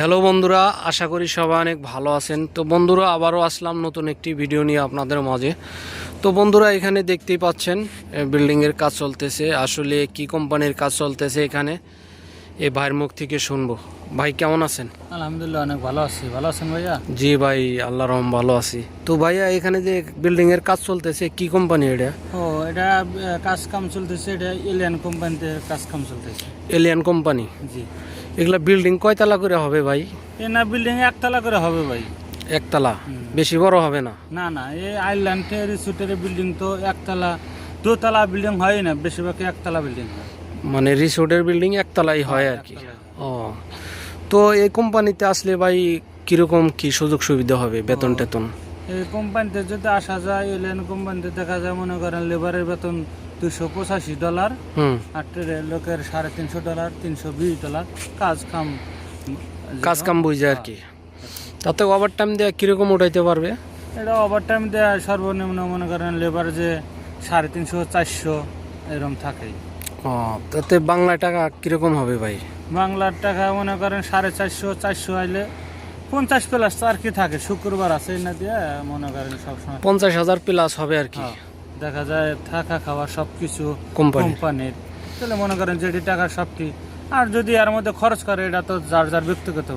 Hello বন্ধুরা আশা করি সবাই অনেক ভালো আছেন। তো বন্ধুরা আবারও আসলাম নতুন একটি ভিডিও নিয়ে আপনাদের মাঝে। তো বন্ধুরা এখানে দেখতেই পাচ্ছেন বিল্ডিংয়ের কাজ চলতেছে। আসলে কি কোম্পানির কাজ চলতেছে এখানে এই ভাইয়ের মুখ থেকে শুনব। ভাই কেমন আছেন? আলহামদুলিল্লাহ অনেক ভালো আছি। ভালো আছেন ভাইয়া? জি ভাই আল্লাহ রহম ভালো আছি। তো ভাইয়া এখানে যে বিল্ডিংয়ের কাজ চলতেছে কি কোম্পানি এটা? ও এটা কাজ কাম চলতেছে এটা এলিয়ান কোম্পানিতে কাজ কাম চলতেছে। Alien company? জি। এগুলা বিল্ডিং কয়তলা করে হবে ভাই? এ না বিল্ডিং একতলা করে হবে ভাই। একতলা? বেশি বড় হবে না? না না এই আইল্যান্ডে রিসোর্টের বিল্ডিং তো একতলা দুতলা বিল্ডিং হয় না বেশিরভাগ একতলা বিল্ডিং হয়। মানে রিসোর্টের বিল্ডিং একতলাই হয় আর কি ও। তো এই কোম্পানিতে আসলে ভাই কীরকম কি সুযোগ সুবিধা হবে বেতন টেতন? এই কোম্পানিতে যদি আসা যায় এলিয়ান কোম্পানিতে দেখা যায় মনে করেন লেবারের বেতন দুশো পঁচাশি ডলার আর ট্রেনের লোকের সাড়ে তিনশো ডলার তিনশো বিশ ডলার। কাজ কাম কাজ কাম বুঝে আর কি। তাতে ওভার টাইম দেওয়া কীরকম উঠাইতে পারবে? এটা ওভার টাইম দেওয়া সর্বনিম্ন মনে করেন লেবার যে সাড়ে তিনশো চারশো এরকম থাকে ও তাতে বাংলা টাকা কীরকম হবে ভাই? বাংলার টাকা মনে করেন সাড়ে চারশো চারশো আইলে পঞ্চাশ প্লাস তো আর কি থাকে। শুক্রবার আছে না দিয়ে মনে করেন সবসময়। পঞ্চাশ হাজার প্লাস হবে আর কি। হ্যাঁ, দেখা যায় থাকা খাওয়া সব কিছু কোম্পানির তাহলে মনে করেন যেটি টাকা সবটি আর যদি এর মধ্যে খরচ করে এটা তো যার যার ব্যক্তিগত?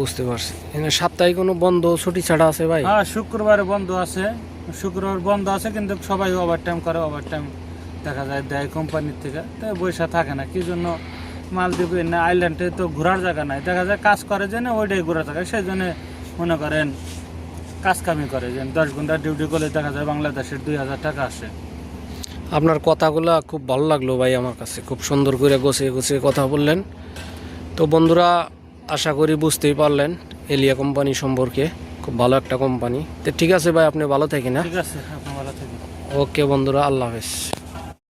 বুঝতে পারছি। এখানে সাপ্তাহিক কোনো বন্ধ ছুটি ছাড়া আছে ভাই? হ্যাঁ শুক্রবারে বন্ধ আছে। শুক্রবার বন্ধ আছে কিন্তু সবাই ওভার টাইম করে ওভার টাইম দেখা যায় দেয় কোম্পানির থেকে। তাই পয়সা থাকে না। কি জন্য মালদ্বীপে না আইল্যান্ডে তো ঘোরার জায়গা নাই। দেখা যায় কাজ করে যে না ওইটাই ঘোরার জায়গা। সেই জন্য মনে করেন কাজ কামি করে যে দশ ঘণ্টা ডিউটি করলে দেখা যায় বাংলাদেশের দুই হাজার টাকা আসে। আপনার কথাগুলো খুব ভালো লাগল ভাই আমার কাছে খুব সুন্দর করে গোছিয়ে গুছিয়ে কথা বললেন। তো বন্ধুরা আশা করি বুঝতেই পারলেন এলিয়া কোম্পানি সম্পর্কে খুব ভালো একটা কোম্পানি তো ঠিক আছে ভাই আপনি ভালো থাকি না ঠিক আছে আপনি ভালো থাকেন। ওকে বন্ধুরা আল্লাহ হাফেজ।